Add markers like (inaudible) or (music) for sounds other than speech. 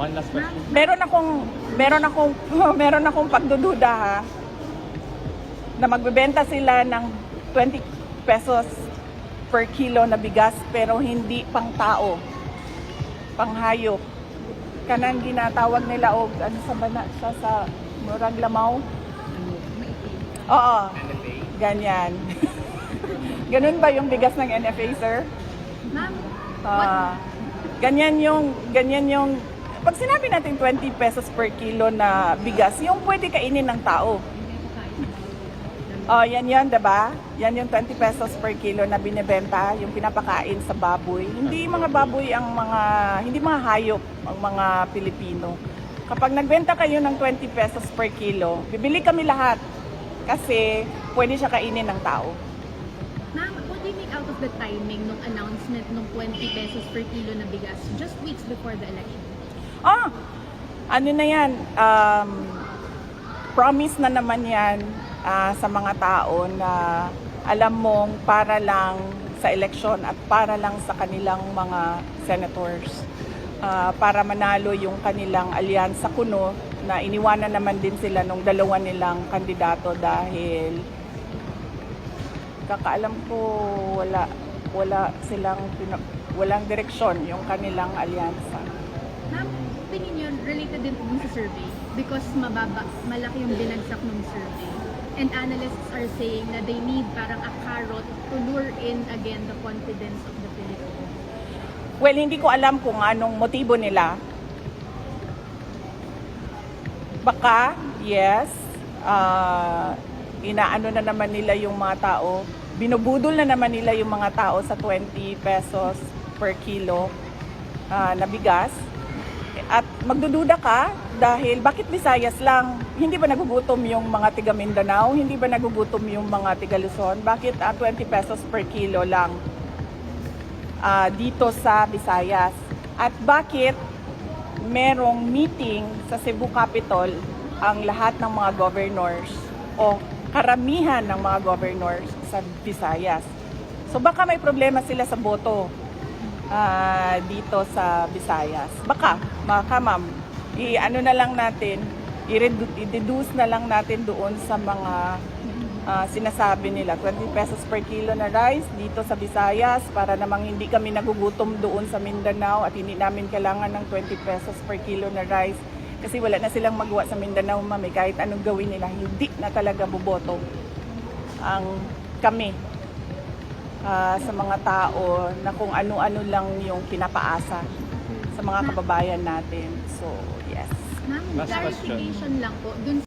One last question. Meron akong meron akong (laughs) meron akong pagdududa ha na magbebenta sila ng 20 pesos per kilo na bigas pero hindi pang tao. Pang hayop. Kanan ginatawag nila og ano sa bana sa sa murag lamaw. Oo. Ganyan. (laughs) Ganun ba yung bigas ng NFA, sir? Ma'am, Ah, ganyan yung ganyan yung pag sinabi natin 20 pesos per kilo na bigas, yung pwede kainin ng tao. Oh, yan 'di ba? Yan yung 20 pesos per kilo na binebenta, yung pinapakain sa baboy. Hindi mga baboy ang mga hindi mga hayop ang mga Pilipino. Kapag nagbenta kayo ng 20 pesos per kilo, bibili kami lahat kasi pwede siya kainin ng tao. ma'am, what do you make out of the timing nung announcement nung 20 pesos per kilo na bigas just weeks before the election? Ah, ano na yan, um, promise na naman yan ah, sa mga tao na alam mong para lang sa eleksyon at para lang sa kanilang mga senators. Ah, para manalo yung kanilang alyansa kuno na iniwanan naman din sila nung dalawa nilang kandidato dahil kakaalam ko wala wala silang walang direksyon yung kanilang alyansa. Related din dun sa survey because mababa, malaki yung binagsak ng survey. And analysts are saying na they need parang a carrot to lure in again the confidence of the Philippines. Well, hindi ko alam kung anong motibo nila. Baka, yes, ah, inaano na naman nila yung mga tao, binubudol na naman nila yung mga tao sa 20 pesos per kilo ah, na bigas. At magdududa ka dahil bakit Visayas lang? Hindi ba nagugutom yung mga tiga Mindanao? Hindi ba nagugutom yung mga tiga Luzon? Bakit ah, 20 pesos per kilo lang? ah, dito sa Visayas. At bakit merong meeting sa Cebu Capitol ang lahat ng mga governors o karamihan ng mga governors sa Visayas. So baka may problema sila sa boto ah, dito sa Visayas. Baka, baka ma'am, i-ano na lang natin, i-redu- i-deduce na lang natin doon sa mga ah, sinasabi nila. 20 pesos per kilo na rice dito sa Visayas para namang hindi kami nagugutom doon sa Mindanao at hindi namin kailangan ng 20 pesos per kilo na rice kasi wala na silang magawa sa Mindanao mami kahit anong gawin nila hindi na talaga boboto ang kami ah, sa mga tao na kung ano-ano lang yung pinapaasa sa mga kababayan natin. So yes. Ma'am, Last question. clarification lang po. Dun